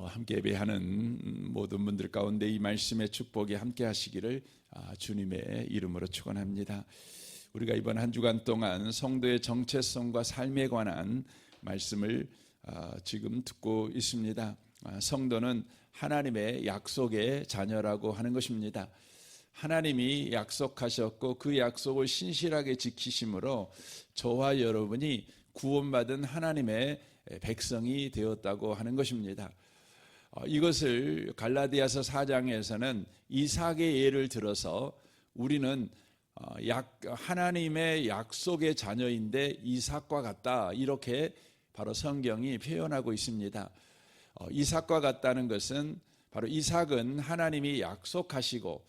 어, 함께 예배하는 모든 분들 가운데 이 말씀의 축복이 함께 하시기를 아, 주님의 이름으로 축원합니다. 우리가 이번 한 주간 동안 성도의 정체성과 삶에 관한 말씀을 아, 지금 듣고 있습니다. 아, 성도는 하나님의 약속의 자녀라고 하는 것입니다. 하나님이 약속하셨고 그 약속을 신실하게 지키심으로 저와 여러분이 구원받은 하나님의 백성이 되었다고 하는 것입니다. 어, 이것을 갈라디아서 4장에서는 이삭의 예를 들어서 우리는 어, 약, 하나님의 약속의 자녀인데 이삭과 같다 이렇게 바로 성경이 표현하고 있습니다. 어, 이삭과 같다는 것은 바로 이삭은 하나님이 약속하시고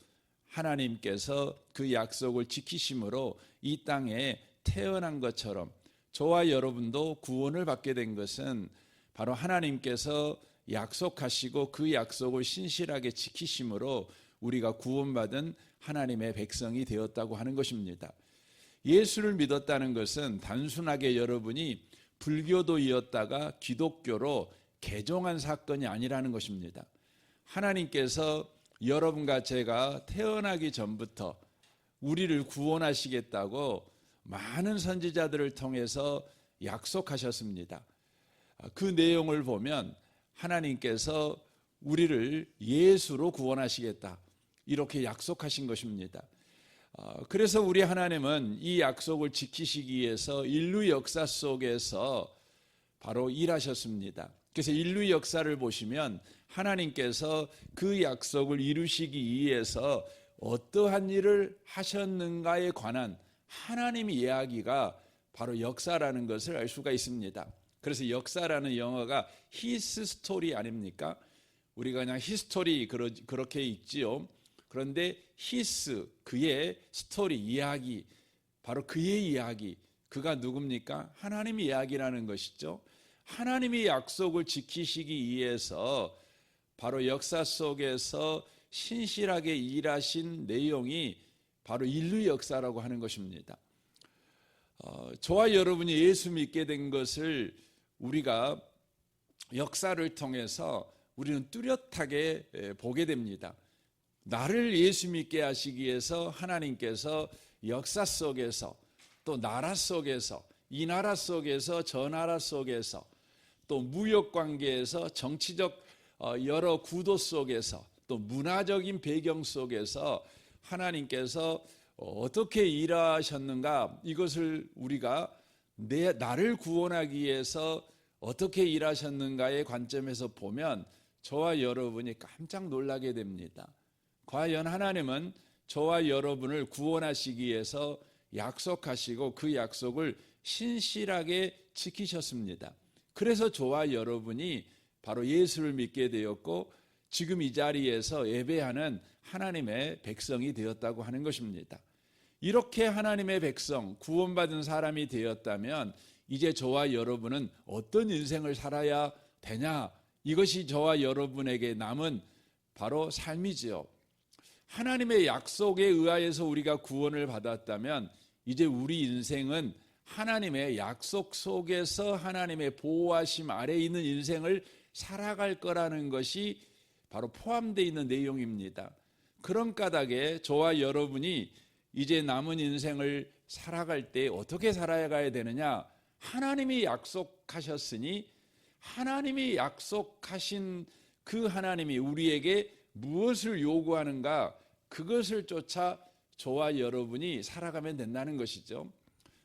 하나님께서 그 약속을 지키심으로 이 땅에 태어난 것처럼 저와 여러분도 구원을 받게 된 것은 바로 하나님께서 약속하시고 그 약속을 신실하게 지키심으로 우리가 구원받은 하나님의 백성이 되었다고 하는 것입니다. 예수를 믿었다는 것은 단순하게 여러분이 불교도이었다가 기독교로 개종한 사건이 아니라는 것입니다. 하나님께서 여러분과 제가 태어나기 전부터 우리를 구원하시겠다고 많은 선지자들을 통해서 약속하셨습니다. 그 내용을 보면 하나님께서 우리를 예수로 구원하시겠다. 이렇게 약속하신 것입니다. 어, 그래서 우리 하나님은 이 약속을 지키시기 위해서 인류 역사 속에서 바로 일하셨습니다. 그래서 인류 역사를 보시면 하나님께서 그 약속을 이루시기 위해서 어떠한 일을 하셨는가에 관한 하나님의 이야기가 바로 역사라는 것을 알 수가 있습니다. 그래서 역사라는 영어가 히스 스토리 아닙니까? 우리가 그냥 히스토리 그렇게 읽지요. 그런데 히스 그의 스토리 이야기 바로 그의 이야기 그가 누굽니까? 하나님의 이야기라는 것이죠. 하나님의 약속을 지키시기 위해서 바로 역사 속에서 신실하게 일하신 내용이 바로 인류 역사라고 하는 것입니다. 어, 저와 여러분이 예수 믿게 된 것을 우리가 역사를 통해서 우리는 뚜렷하게 보게 됩니다. 나를 예수 믿게 하시기 위해서 하나님께서 역사 속에서 또 나라 속에서 이 나라 속에서 저 나라 속에서 또 무역 관계에서 정치적 어, 여러 구도 속에서 또 문화적인 배경 속에서 하나님께서 어떻게 일하셨는가 이것을 우리가 내 나를 구원하기 위해서 어떻게 일하셨는가의 관점에서 보면 저와 여러분이 깜짝 놀라게 됩니다. 과연 하나님은 저와 여러분을 구원하시기 위해서 약속하시고 그 약속을 신실하게 지키셨습니다. 그래서 저와 여러분이 바로 예수를 믿게 되었고 지금 이 자리에서 예배하는 하나님의 백성이 되었다고 하는 것입니다. 이렇게 하나님의 백성, 구원받은 사람이 되었다면 이제 저와 여러분은 어떤 인생을 살아야 되냐? 이것이 저와 여러분에게 남은 바로 삶이지요. 하나님의 약속에 의하여서 우리가 구원을 받았다면 이제 우리 인생은 하나님의 약속 속에서 하나님의 보호하심 아래 있는 인생을 살아갈 거라는 것이 바로 포함되어 있는 내용입니다. 그런 까닭에 저와 여러분이 이제 남은 인생을 살아갈 때 어떻게 살아가야 되느냐? 하나님이 약속하셨으니 하나님이 약속하신 그 하나님이 우리에게 무엇을 요구하는가 그것을 쫓아 저와 여러분이 살아가면 된다는 것이죠.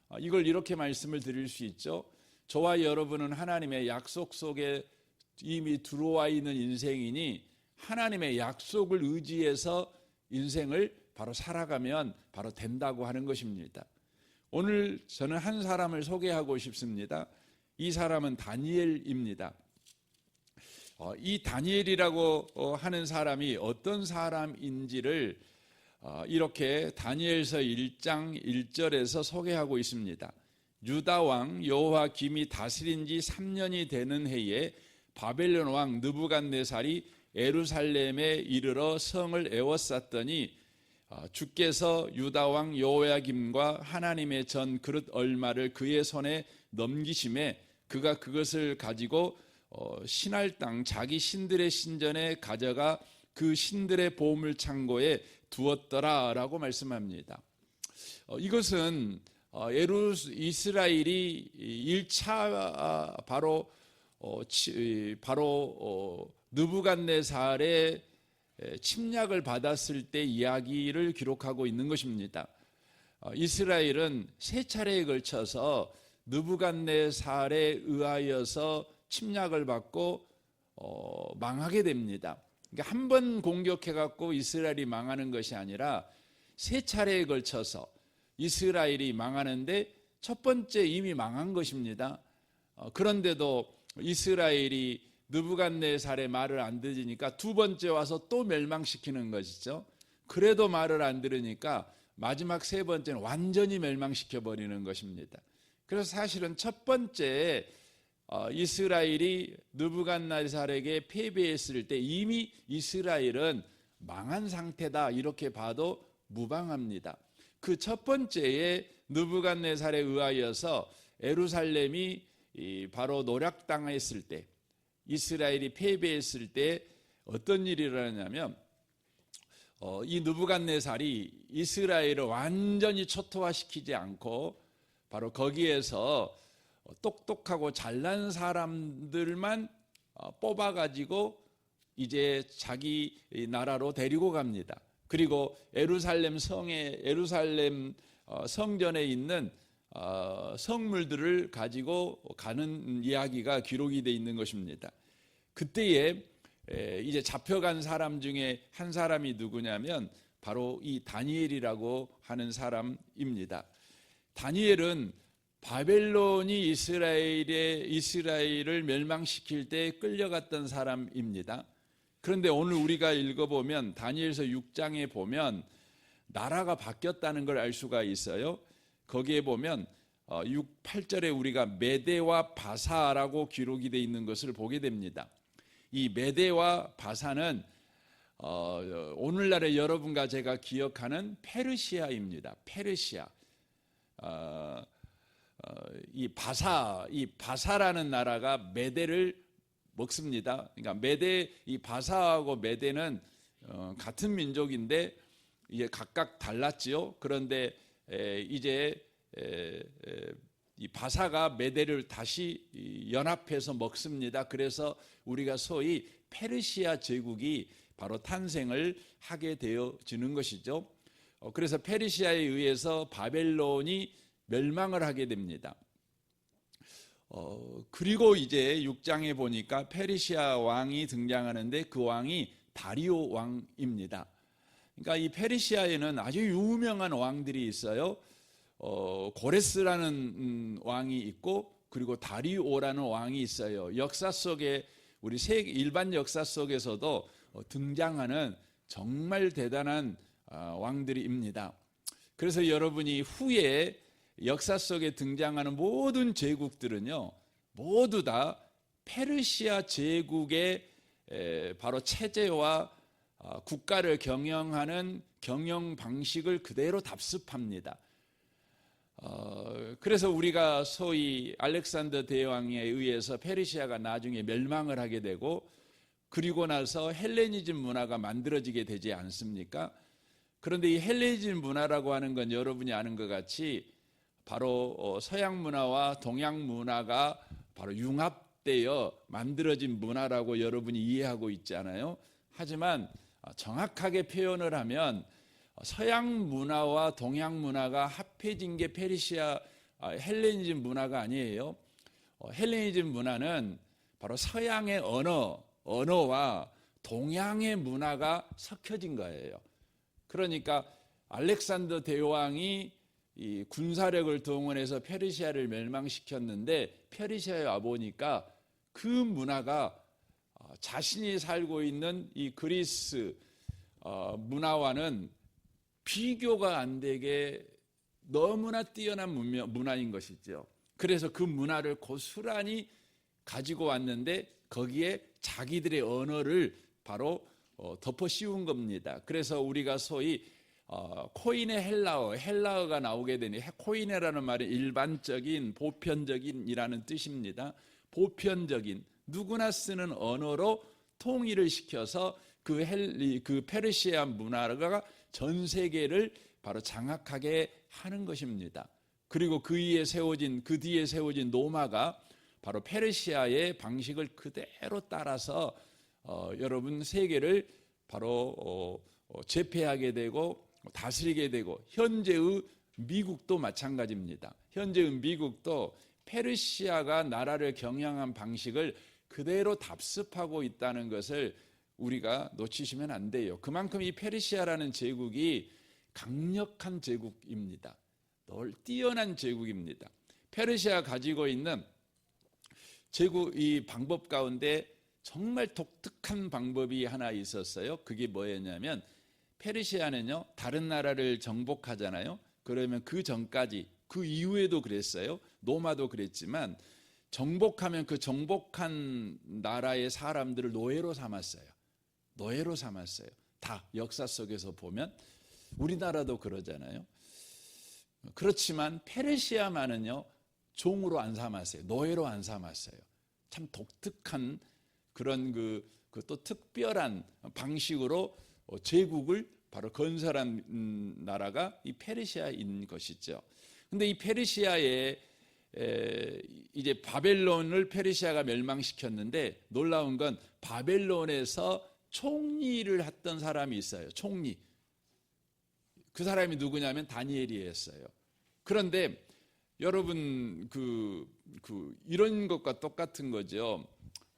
아, 이걸 이렇게 말씀을 드릴 수 있죠. 저와 여러분은 하나님의 약속 속에 이미 들어와 있는 인생이니 하나님의 약속을 의지해서 인생을 바로 살아가면 바로 된다고 하는 것입니다. 오늘 저는 한 사람을 소개하고 싶습니다. 이 사람은 다니엘입니다. 어, 이 다니엘이라고 어, 하는 사람이 어떤 사람인지를 어, 이렇게 다니엘서 1장 1절에서 소개하고 있습니다. 유다 왕 여호와 김이 다스린 지 3년이 되는 해에 바벨론 왕 느부갓네살이 에루살렘에 이르러 성을 에워쌌더니 주께서 유다 왕 여호야김과 하나님의 전 그릇 얼마를 그의 손에 넘기심에 그가 그것을 가지고 어, 신할 땅 자기 신들의 신전에 가져가 그 신들의 보물 창고에 두었더라라고 말씀합니다. 어, 이것은 어, 예루 이스라엘이 1차 바로 어, 치, 바로 어, 느부갓네살의 에, 침략을 받았을 때 이야기를 기록하고 있는 것입니다. 어, 이스라엘은 세 차례에 걸쳐서 느부갓네살에 의하여서 침략을 받고 어, 망하게 됩니다. 그러니까 한 번 공격해 갖고 이스라엘이 망하는 것이 아니라 세 차례에 걸쳐서 이스라엘이 망하는데 첫 번째 이미 망한 것입니다. 어, 그런데도 이스라엘이 느부갓네살의 말을 안 들으니까 두 번째 와서 또 멸망시키는 것이죠. 그래도 말을 안 들으니까 마지막 세 번째는 완전히 멸망시켜 버리는 것입니다. 그래서 사실은 첫 번째 어, 이스라엘이 느부갓네살에게 패배했을 때 이미 이스라엘은 망한 상태다 이렇게 봐도 무방합니다. 그 첫 번째에 느부갓네살에 의하여서 에루살렘이 이 바로 노략당했을 때 이스라엘이 패배했을 때 어떤 일이 일어나냐면 어, 이 느부갓네살이 이스라엘을 완전히 초토화시키지 않고 바로 거기에서 똑똑하고 잘난 사람들만 어, 뽑아가지고 이제 자기 나라로 데리고 갑니다. 그리고 에루살렘 성에 에루살렘 어, 성전에 있는 어, 성물들을 가지고 가는 이야기가 기록이 돼 있는 것입니다. 그때에 이제 잡혀간 사람 중에 한 사람이 누구냐면 바로 이 다니엘이라고 하는 사람입니다. 다니엘은 바벨론이 이스라엘의 이스라엘을 멸망시킬 때 끌려갔던 사람입니다. 그런데 오늘 우리가 읽어보면 다니엘서 6장에 보면 나라가 바뀌었다는 걸 알 수가 있어요. 거기에 보면 6, 어, 8절에 우리가 메대와 바사라고 기록이 되어 있는 것을 보게 됩니다. 이 메대와 바사는 어, 오늘날의 여러분과 제가 기억하는 페르시아입니다. 페르시아. 어, 어, 이 바사, 이 바사라는 나라가 메대를 먹습니다. 그러니까 메대, 이 바사하고 메대는 어, 같은 민족인데 이게 각각 달랐지요. 그런데 에, 이제 이 바사가 메대를 다시 연합해서 먹습니다. 그래서 우리가 소위 페르시아 제국이 바로 탄생을 하게 되어지는 것이죠. 어, 그래서 페르시아에 의해서 바벨론이 멸망을 하게 됩니다. 어, 그리고 이제 6장에 보니까 페르시아 왕이 등장하는데 그 왕이 다리오 왕입니다. 그러니까 이 페르시아에는 아주 유명한 왕들이 있어요. 어, 고레스라는 음, 왕이 있고 그리고 다리오라는 왕이 있어요. 역사 속에 우리 세 일반 역사 속에서도 어, 등장하는 정말 대단한 어, 왕들입니다. 그래서 여러분이 후에 역사 속에 등장하는 모든 제국들은요, 모두 다 페르시아 제국의 바로 체제와 어, 국가를 경영하는 경영 방식을 그대로 답습합니다. 어, 그래서 우리가 소위 알렉산더 대왕에 의해서 페르시아가 나중에 멸망을 하게 되고 그리고 나서 헬레니즘 문화가 만들어지게 되지 않습니까? 그런데 이 헬레니즘 문화라고 하는 건 여러분이 아는 것 같이 바로 어, 서양 문화와 동양 문화가 바로 융합되어 만들어진 문화라고 여러분이 이해하고 있잖아요. 하지만 어, 정확하게 표현을 하면 어, 서양 문화와 동양 문화가 합해진 게 페르시아 헬레니즘 문화가 아니에요. 헬레니즘 문화는 바로 서양의 언어, 언어와 동양의 문화가 섞여진 거예요. 그러니까 알렉산더 대왕이 이 군사력을 동원해서 페르시아를 멸망시켰는데 페르시아에 와 보니까 그 문화가 어, 자신이 살고 있는 이 그리스 어, 문화와는 비교가 안 되게 너무나 뛰어난 문화인 것이죠. 그래서 그 문화를 고스란히 가지고 왔는데 거기에 자기들의 언어를 바로 어, 덮어 씌운 겁니다. 그래서 우리가 소위 어, 코인의 헬라어, 헬라어가 나오게 되니 코인이라는 말이 일반적인, 보편적인이라는 뜻입니다. 보편적인, 누구나 쓰는 언어로 통일을 시켜서 그, 헬리, 그 페르시아 문화가 전 세계를 바로 장악하게 하는 것입니다. 그리고 그 위에 세워진 그 뒤에 세워진 노마가 바로 페르시아의 방식을 그대로 따라서 어, 여러분 세계를 바로 어, 어, 제패하게 되고 다스리게 되고 현재의 미국도 마찬가지입니다. 현재의 미국도 페르시아가 나라를 경영한 방식을 그대로 답습하고 있다는 것을 우리가 놓치시면 안 돼요. 그만큼 이 페르시아라는 제국이 강력한 제국입니다. 널 뛰어난 제국입니다. 페르시아 가지고 있는 제국 이 방법 가운데 정말 독특한 방법이 하나 있었어요. 그게 뭐였냐면 페르시아는요 다른 나라를 정복하잖아요. 그러면 그 전까지 그 이후에도 그랬어요. 노마도 그랬지만 정복하면 그 정복한 나라의 사람들을 노예로 삼았어요. 노예로 삼았어요. 다 역사 속에서 보면 우리나라도 그러잖아요. 그렇지만 페르시아만은요 종으로 안 삼았어요. 노예로 안 삼았어요. 참 독특한 그런 그또 특별한 방식으로 어, 제국을 바로 건설한 음, 나라가 이 페르시아인 것이죠. 근데 이 페르시아에 에, 이제 바벨론을 페르시아가 멸망시켰는데 놀라운 건 바벨론에서 총리를 했던 사람이 있어요. 총리. 그 사람이 누구냐면 다니엘이었어요. 그런데 여러분 그, 그 이런 것과 똑같은 거죠.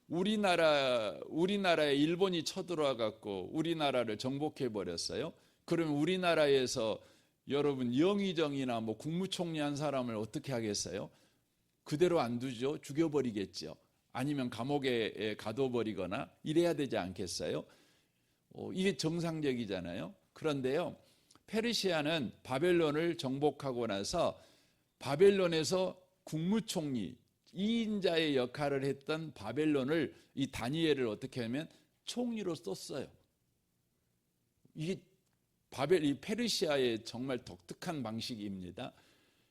우리나라 우리나라에 일본이 쳐들어와 갖고 우리나라를 정복해 버렸어요. 그러면 우리나라에서 여러분 영의정이나 뭐 국무총리 한 사람을 어떻게 하겠어요? 그대로 안 두죠. 죽여버리겠죠. 아니면 감옥에 가둬버리거나 이래야 되지 않겠어요? 어, 이게 정상적이잖아요. 그런데요, 페르시아는 바벨론을 정복하고 나서 바벨론에서 국무총리 2인자의 역할을 했던 바벨론을 이 다니엘을 어떻게 하면 총리로 썼어요. 이게 바벨 이 페르시아의 정말 독특한 방식입니다.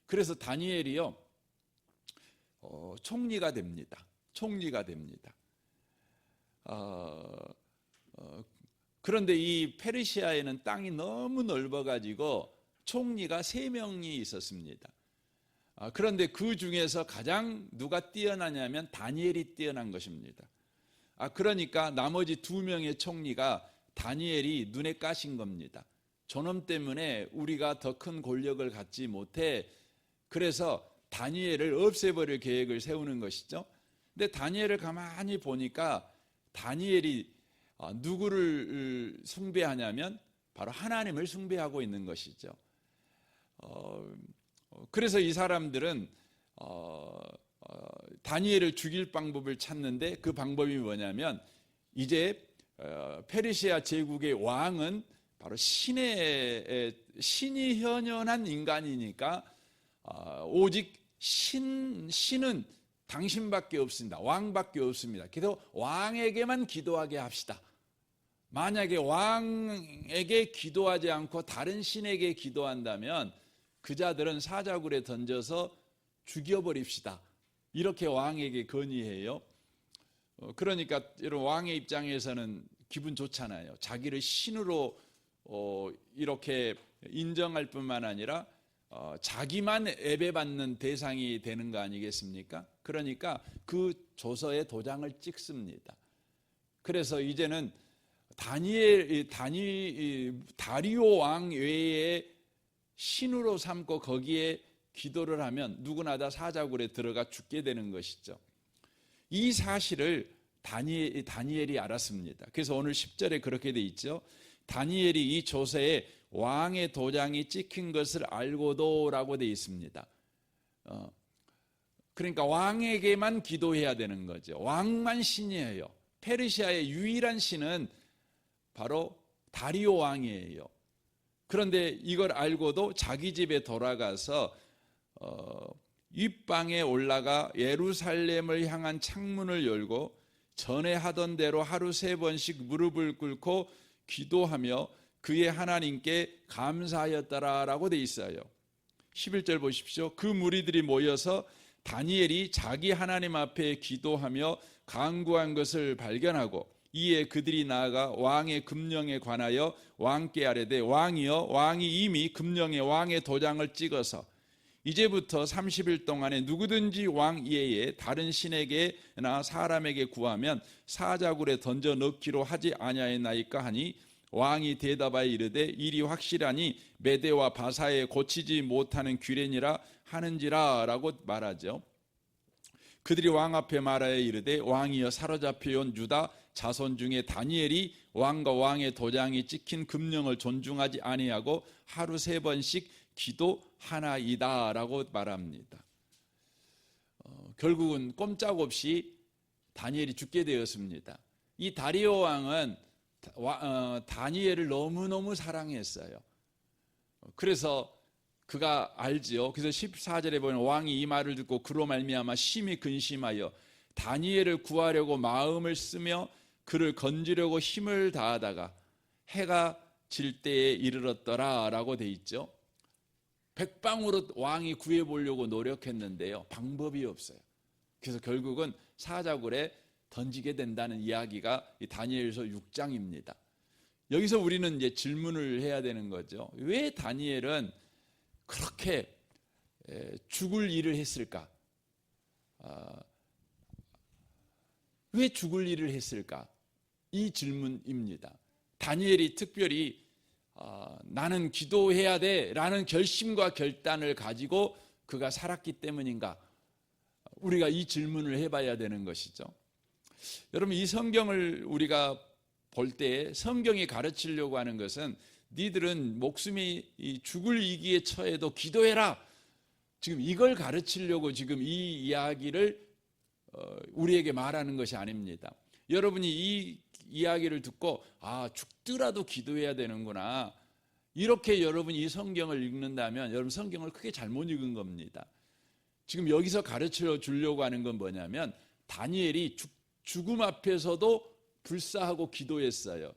그래서 다니엘이요 어, 총리가 됩니다. 총리가 됩니다. 어, 어, 그런데 이 페르시아에는 땅이 너무 넓어가지고 총리가 세 명이 있었습니다. 아, 그런데 그 중에서 가장 누가 뛰어나냐면 다니엘이 뛰어난 것입니다. 아, 그러니까 나머지 두 명의 총리가 다니엘이 눈에 까신 겁니다. 저놈 때문에 우리가 더 큰 권력을 갖지 못해 그래서 다니엘을 없애버릴 계획을 세우는 것이죠. 근데 다니엘을 가만히 보니까 다니엘이 아, 누구를 숭배하냐면 바로 하나님을 숭배하고 있는 것이죠. 어, 그래서 이 사람들은 어, 어, 다니엘을 죽일 방법을 찾는데 그 방법이 뭐냐면 이제 어, 페르시아 제국의 왕은 바로 신의 신이 현현한 인간이니까 어, 오직 신 신은 당신밖에 없습니다. 왕밖에 없습니다. 그래서 왕에게만 기도하게 합시다. 만약에 왕에게 기도하지 않고 다른 신에게 기도한다면 그 자들은 사자굴에 던져서 죽여버립시다. 이렇게 왕에게 건의해요. 어, 그러니까 여러분 왕의 입장에서는 기분 좋잖아요. 자기를 신으로 어, 이렇게 인정할 뿐만 아니라 어, 자기만 예배받는 대상이 되는 거 아니겠습니까? 그러니까 그 조서에 도장을 찍습니다. 그래서 이제는 다니엘 다니 다리오 왕 외에 신으로 삼고 거기에 기도를 하면 누구나 다 사자굴에 들어가 죽게 되는 것이죠. 이 사실을 다니엘, 다니엘이 알았습니다. 그래서 오늘 10절에 그렇게 돼 있죠. 다니엘이 이 조서에 왕의 도장이 찍힌 것을 알고도라고 돼 있습니다. 어, 그러니까 왕에게만 기도해야 되는 거죠. 왕만 신이에요. 페르시아의 유일한 신은 바로 다리오 왕이에요. 그런데 이걸 알고도 자기 집에 돌아가서 어, 윗방에 올라가 예루살렘을 향한 창문을 열고 전에 하던 대로 하루 세 번씩 무릎을 꿇고 기도하며 그의 하나님께 감사하였다라고 돼 있어요. 11절 보십시오. 그 무리들이 모여서 다니엘이 자기 하나님 앞에 기도하며 강구한 것을 발견하고 이에 그들이 나아가 왕의 금령에 관하여 왕께 아뢰되 왕이여 왕이 이미 금령에 왕의 도장을 찍어서 이제부터 30일 동안에 누구든지 왕 이외에 다른 신에게나 사람에게 구하면 사자굴에 던져 넣기로 하지 아니하였나이까 하니 왕이 대답하여 이르되 일이 확실하니 메대와 바사에 고치지 못하는 규례니라 하는지라라고 말하죠. 그들이 왕 앞에 말하여 이르되 왕이여 사로잡혀 온 유다 자손 중에 다니엘이 왕과 왕의 도장이 찍힌 금령을 존중하지 아니하고 하루 세 번씩 기도하나이다라고 말합니다. 어, 결국은 꼼짝없이 다니엘이 죽게 되었습니다. 이 다리오 왕은 어, 다니엘을 너무너무 사랑했어요. 그래서 그가 알지요. 그래서 14절에 보면 왕이 이 말을 듣고 그로 말미암아 심히 근심하여 다니엘을 구하려고 마음을 쓰며 그를 건지려고 힘을 다하다가 해가 질 때에 이르렀더라라고 돼 있죠. 백방으로 왕이 구해 보려고 노력했는데요. 방법이 없어요. 그래서 결국은 사자굴에 던지게 된다는 이야기가 이 다니엘서 6장입니다. 여기서 우리는 이제 질문을 해야 되는 거죠. 왜 다니엘은 그렇게 에, 죽을 일을 했을까? 아, 왜 죽을 일을 했을까? 이 질문입니다. 다니엘이 특별히 아, 나는 기도해야 돼 라는 결심과 결단을 가지고 그가 살았기 때문인가? 우리가 이 질문을 해봐야 되는 것이죠. 여러분 이 성경을 우리가 볼 때 성경이 가르치려고 하는 것은 니들은 목숨이 이 죽을 위기에 처해도 기도해라. 지금 이걸 가르치려고 지금 이 이야기를 어, 우리에게 말하는 것이 아닙니다. 여러분이 이 이야기를 듣고 아 죽더라도 기도해야 되는구나. 이렇게 여러분이 이 성경을 읽는다면 여러분 성경을 크게 잘못 읽은 겁니다. 지금 여기서 가르쳐 주려고 하는 건 뭐냐면 다니엘이 죽, 죽음 앞에서도 불사하고 기도했어요.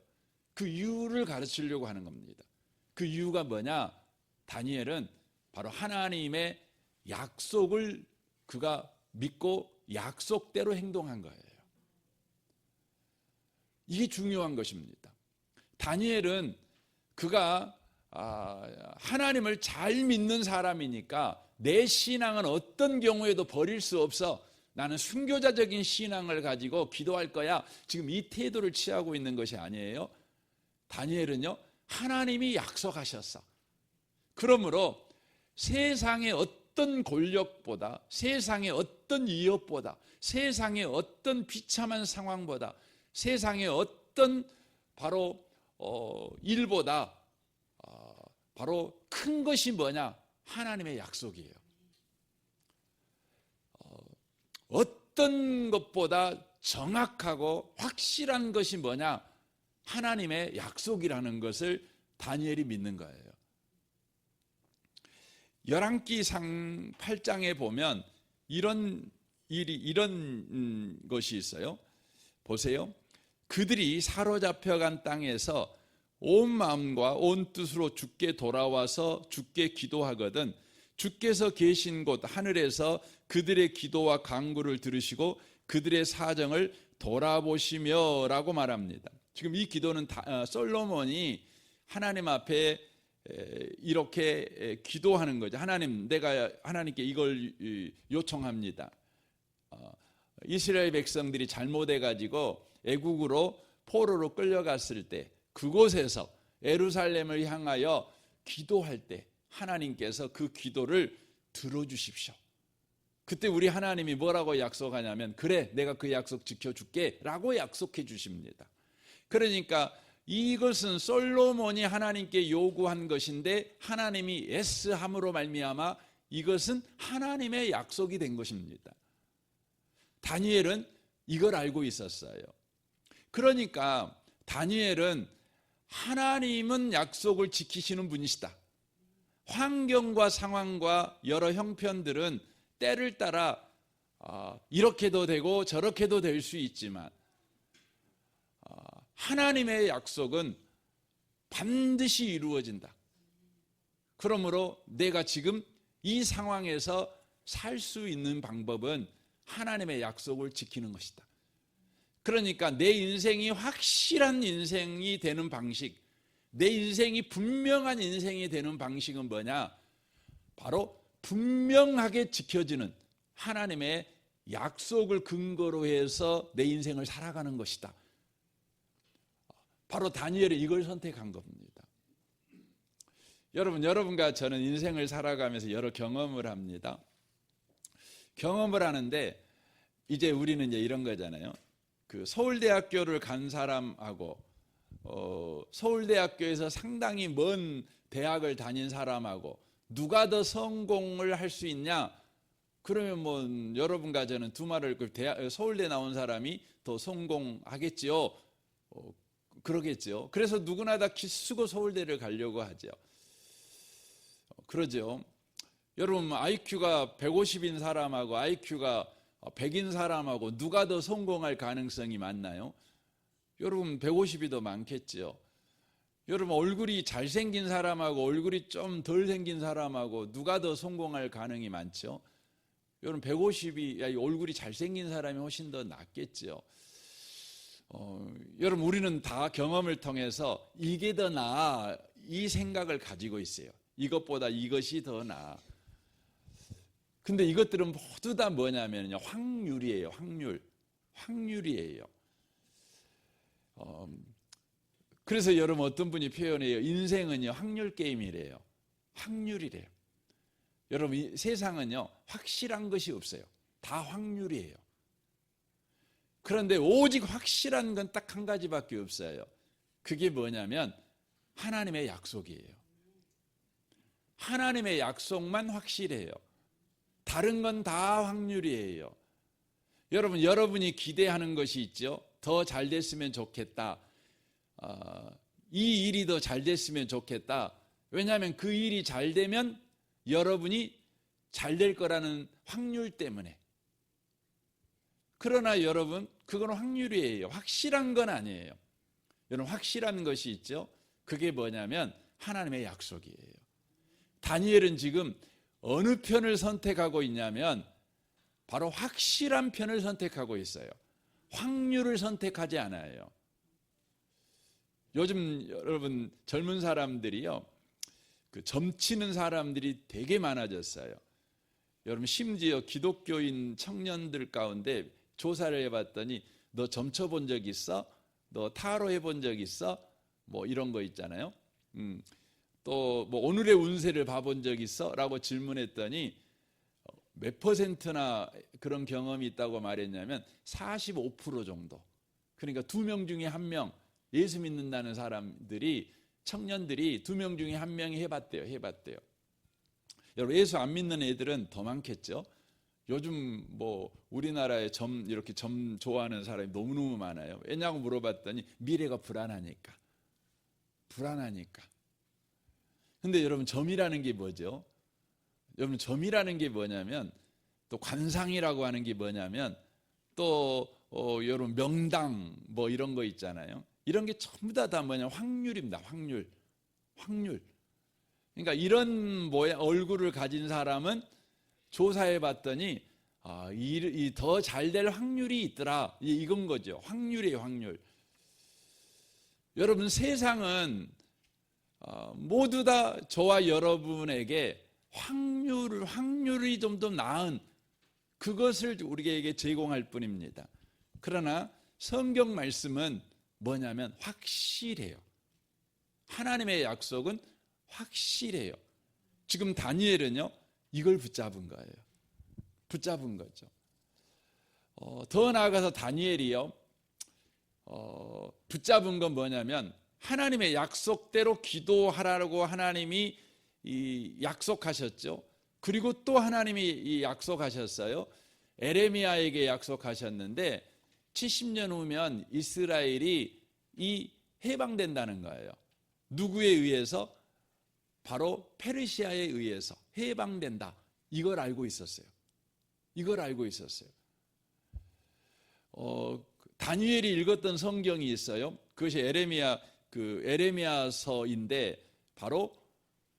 그 이유를 가르치려고 하는 겁니다. 그 이유가 뭐냐? 다니엘은 바로 하나님의 약속을 그가 믿고 약속대로 행동한 거예요. 이게 중요한 것입니다. 다니엘은 그가 아, 하나님을 잘 믿는 사람이니까 내 신앙은 어떤 경우에도 버릴 수 없어. 나는 순교자적인 신앙을 가지고 기도할 거야. 지금 이 태도를 취하고 있는 것이 아니에요. 다니엘은요, 하나님이 약속하셨어. 그러므로 세상의 어떤 권력보다, 세상의 어떤 위협보다, 세상의 어떤 비참한 상황보다, 세상의 어떤 바로 어, 일보다 어, 바로 큰 것이 뭐냐? 하나님의 약속이에요. 어, 어떤 것보다 정확하고 확실한 것이 뭐냐? 하나님의 약속이라는 것을 다니엘이 믿는 거예요. 열왕기상 8장에 보면 이런 일이 이런 음, 것이 있어요. 보세요. 그들이 사로잡혀 간 땅에서 온 마음과 온 뜻으로 주께 돌아와서 주께 기도하거든 주께서 계신 곳 하늘에서 그들의 기도와 간구를 들으시고 그들의 사정을 돌아보시며라고 말합니다. 지금 이 기도는 다, 어, 솔로몬이 하나님 앞에 에, 이렇게 에, 기도하는 거죠. 하나님, 내가 하나님께 이걸 이, 요청합니다. 어, 이스라엘 백성들이 잘못해 가지고 애국으로 포로로 끌려갔을 때 그곳에서 에루살렘을 향하여 기도할 때 하나님께서 그 기도를 들어주십시오. 그때 우리 하나님이 뭐라고 약속하냐면 그래 내가 그 약속 지켜줄게 라고 약속해 주십니다. 그러니까 이것은 솔로몬이 하나님께 요구한 것인데 하나님이 예스함으로 말미암아 이것은 하나님의 약속이 된 것입니다. 다니엘은 이걸 알고 있었어요. 그러니까 다니엘은 하나님은 약속을 지키시는 분이시다. 환경과 상황과 여러 형편들은 때를 따라 아, 이렇게도 되고 저렇게도 될 수 있지만 아, 하나님의 약속은 반드시 이루어진다. 그러므로 내가 지금 이 상황에서 살 수 있는 방법은 하나님의 약속을 지키는 것이다. 그러니까 내 인생이 확실한 인생이 되는 방식, 내 인생이 분명한 인생이 되는 방식은 뭐냐? 바로 분명하게 지켜지는 하나님의 약속을 근거로 해서 내 인생을 살아가는 것이다. 바로 다니엘이 이걸 선택한 겁니다. 여러분, 여러분과 저는 인생을 살아가면서 여러 경험을 합니다. 경험을 하는데 이제 우리는 이제 이런 거잖아요. 그 서울대학교를 간 사람하고 어, 서울대학교에서 상당히 먼 대학을 다닌 사람하고 누가 더 성공을 할 수 있냐? 그러면 뭐 여러분과 저는 두 말을 그 서울대 나온 사람이 더 성공하겠지요. 어, 그러겠죠. 그래서 누구나 다 기쓰고 서울대를 가려고 하죠. 어, 그러죠. 여러분 IQ가 150인 사람하고 IQ가 100인 사람하고 누가 더 성공할 가능성이 많나요? 여러분 150이 더 많겠죠. 여러분 얼굴이 잘생긴 사람하고 얼굴이 좀 덜 생긴 사람하고 누가 더 성공할 가능이 많죠? 여러분 150이 얼굴이 잘생긴 사람이 훨씬 더 낫겠죠. 어, 여러분 우리는 다 경험을 통해서 이게 더 나아 이 생각을 가지고 있어요. 이것보다 이것이 더 나아. 근데 이것들은 모두 다 뭐냐면요 확률이에요. 확률, 확률이에요. 어, 그래서 여러분 어떤 분이 표현해요. 인생은요 확률 게임이래요. 확률이래요. 여러분 이 세상은요 확실한 것이 없어요. 다 확률이에요. 그런데 오직 확실한 건 딱 한 가지밖에 없어요. 그게 뭐냐면 하나님의 약속이에요. 하나님의 약속만 확실해요. 다른 건 다 확률이에요. 여러분, 여러분이 기대하는 것이 있죠. 더 잘 됐으면 좋겠다. 어, 이 일이 더 잘 됐으면 좋겠다. 왜냐하면 그 일이 잘 되면 여러분이 잘 될 거라는 확률 때문에. 그러나 여러분, 그건 확률이에요. 확실한 건 아니에요. 여러분, 확실한 것이 있죠. 그게 뭐냐면 하나님의 약속이에요. 다니엘은 지금 어느 편을 선택하고 있냐면 바로 확실한 편을 선택하고 있어요. 확률을 선택하지 않아요. 요즘 여러분 젊은 사람들이요. 그 점치는 사람들이 되게 많아졌어요. 여러분 심지어 기독교인 청년들 가운데 조사를 해봤더니 너 점쳐 본 적 있어? 너 타로 해본 적 있어? 뭐 이런 거 있잖아요. 음, 또뭐 오늘의 운세를 봐본 적 있어? 라고 질문했더니 몇 퍼센트나 그런 경험이 있다고 말했냐면 45% 정도. 그러니까 두 명 중에 한 명 예수 믿는다는 사람들이 청년들이 두 명 중에 한 명이 해봤대요. 해봤대요. 여러분 예수 안 믿는 애들은 더 많겠죠. 요즘 뭐 우리나라에 점 이렇게 점 좋아하는 사람이 너무너무 많아요. 왜냐고 물어봤더니 미래가 불안하니까. 불안하니까. 근데 여러분 점이라는 게 뭐죠? 여러분 점이라는 게 뭐냐면 또 관상이라고 하는 게 뭐냐면 또 어, 여러분 명당 뭐 이런 거 있잖아요. 이런 게 전부 다, 다 뭐냐 확률입니다. 확률, 확률. 그러니까 이런 모양 얼굴을 가진 사람은 조사해 봤더니 아, 이더 잘 될 확률이 있더라. 이건 거죠. 확률이에요, 확률. 여러분 세상은 어, 모두 다 저와 여러분에게 확률, 확률이 좀 더 나은 그것을 우리에게 제공할 뿐입니다. 그러나 성경 말씀은 뭐냐면 확실해요. 하나님의 약속은 확실해요. 지금 다니엘은요, 이걸 붙잡은 거예요. 붙잡은 거죠. 어, 더 나아가서 다니엘이요, 어, 붙잡은 건 뭐냐면 하나님의 약속대로 기도하라고 하나님이 이 약속하셨죠. 그리고 또 하나님이 이 약속하셨어요. 에레미야에게 약속하셨는데 70년 후면 이스라엘이 이 해방된다는 거예요. 누구에 의해서? 바로 페르시아에 의해서 해방된다. 이걸 알고 있었어요. 이걸 알고 있었어요. 어, 다니엘이 읽었던 성경이 있어요. 그것이 에레미야 그 에레미야서인데 바로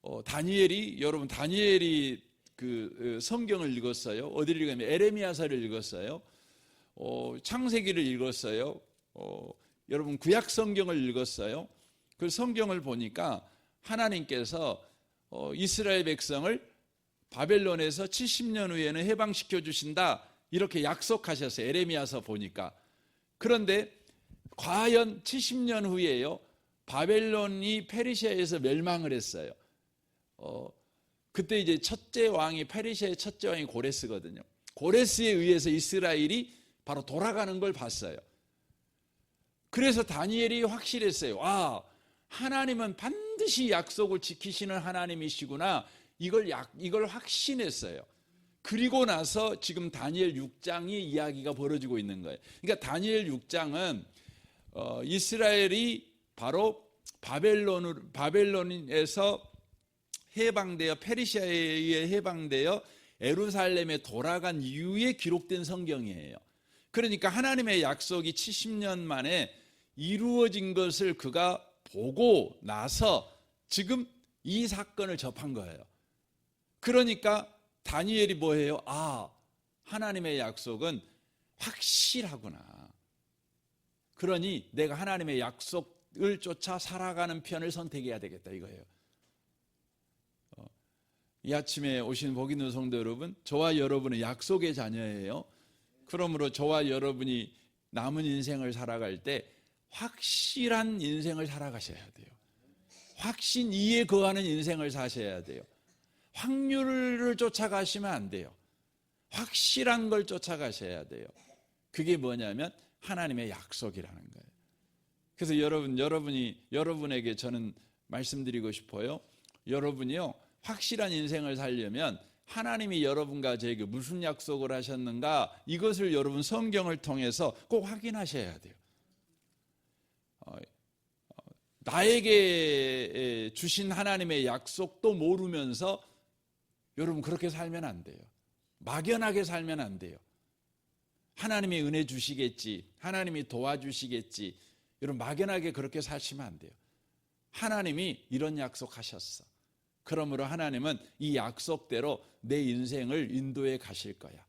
어, 다니엘이 여러분 다니엘이 그 어, 성경을 읽었어요. 어디를 읽으면 에레미야서를 읽었어요. 어, 창세기를 읽었어요. 어, 여러분 구약 성경을 읽었어요. 그 성경을 보니까 하나님께서 어, 이스라엘 백성을 바벨론에서 70년 후에는 해방시켜 주신다 이렇게 약속하셨어요. 에레미야서 보니까 그런데 과연 70년 후에요. 바벨론이 페르시아에서 멸망을 했어요. 어, 그때 이제 첫째 왕이 페르시아의 첫째 왕이 고레스거든요. 고레스에 의해서 이스라엘이 바로 돌아가는 걸 봤어요. 그래서 다니엘이 확실했어요. 와, 하나님은 반드시 약속을 지키시는 하나님이시구나. 이걸 약, 이걸 확신했어요. 그리고 나서 지금 다니엘 6장이 이야기가 벌어지고 있는 거예요. 그러니까 다니엘 6장은 어, 이스라엘이 바로 바벨론으로 바벨론에서 해방되어 페르시아에 의해 해방되어 에루살렘에 돌아간 이후에 기록된 성경이에요. 그러니까 하나님의 약속이 70년 만에 이루어진 것을 그가 보고 나서 지금 이 사건을 접한 거예요. 그러니까 다니엘이 뭐예요? 아, 하나님의 약속은 확실하구나. 그러니 내가 하나님의 약속을 쫓아 살아가는 편을 선택해야 되겠다 이거예요. 어, 이 아침에 오신 복 있는 성도 여러분, 저와 여러분은 약속의 자녀예요. 그러므로 저와 여러분이 남은 인생을 살아갈 때 확실한 인생을 살아가셔야 돼요. 확신 이에 거하는 인생을 사셔야 돼요. 확률을 쫓아가시면 안 돼요. 확실한 걸 쫓아가셔야 돼요. 그게 뭐냐면 하나님의 약속이라는 거예요. 그래서 여러분, 여러분이, 여러분에게 저는 말씀드리고 싶어요. 여러분이요, 확실한 인생을 살려면 하나님이 여러분과 저에게 무슨 약속을 하셨는가 이것을 여러분 성경을 통해서 꼭 확인하셔야 돼요. 어, 어, 나에게 주신 하나님의 약속도 모르면서 여러분 그렇게 살면 안 돼요. 막연하게 살면 안 돼요. 하나님이 은혜 주시겠지. 하나님이 도와주시겠지. 여러분 막연하게 그렇게 사시면 안 돼요. 하나님이 이런 약속하셨어. 그러므로 하나님은 이 약속대로 내 인생을 인도해 가실 거야.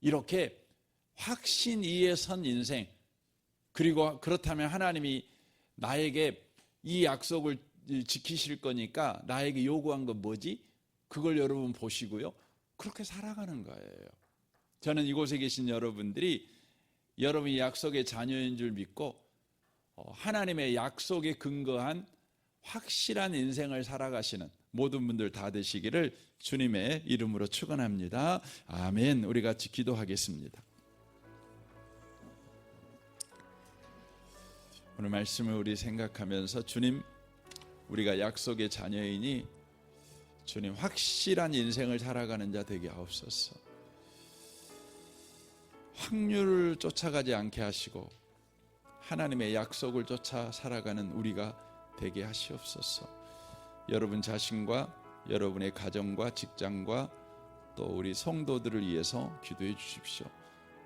이렇게 확신 위에 선 인생. 그리고 그렇다면 하나님이 나에게 이 약속을 지키실 거니까 나에게 요구한 건 뭐지? 그걸 여러분 보시고요. 그렇게 살아가는 거예요. 저는 이곳에 계신 여러분들이 여러분이 약속의 자녀인 줄 믿고 어, 하나님의 약속에 근거한 확실한 인생을 살아가시는 모든 분들 다 되시기를 주님의 이름으로 축원합니다. 아멘. 우리 같이 기도하겠습니다. 오늘 말씀을 우리 생각하면서 주님 우리가 약속의 자녀이니 주님 확실한 인생을 살아가는 자 되게 하옵소서. 확률을 쫓아가지 않게 하시고 하나님의 약속을 쫓아 살아가는 우리가 되게 하시옵소서. 여러분 자신과 여러분의 가정과 직장과 또 우리 성도들을 위해서 기도해 주십시오.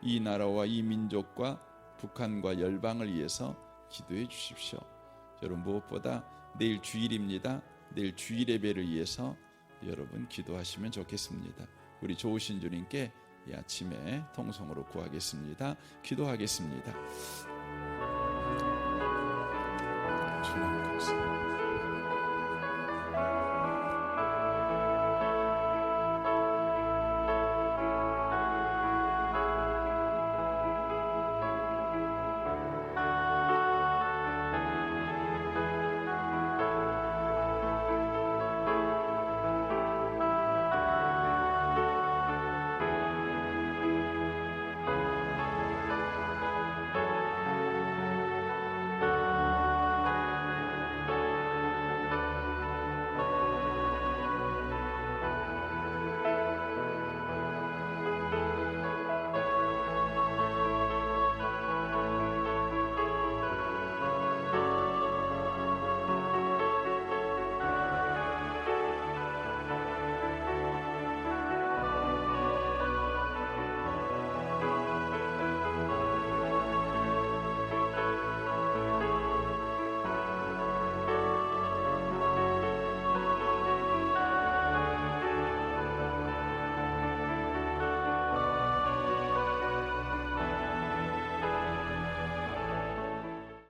이 나라와 이 민족과 북한과 열방을 위해서 기도해 주십시오. 여러분 무엇보다 내일 주일입니다. 내일 주일 예배를 위해서 여러분 기도하시면 좋겠습니다. 우리 좋으신 주님께 이 아침에 통성으로 구하겠습니다. 기도하겠습니다. 주님 감사합니다.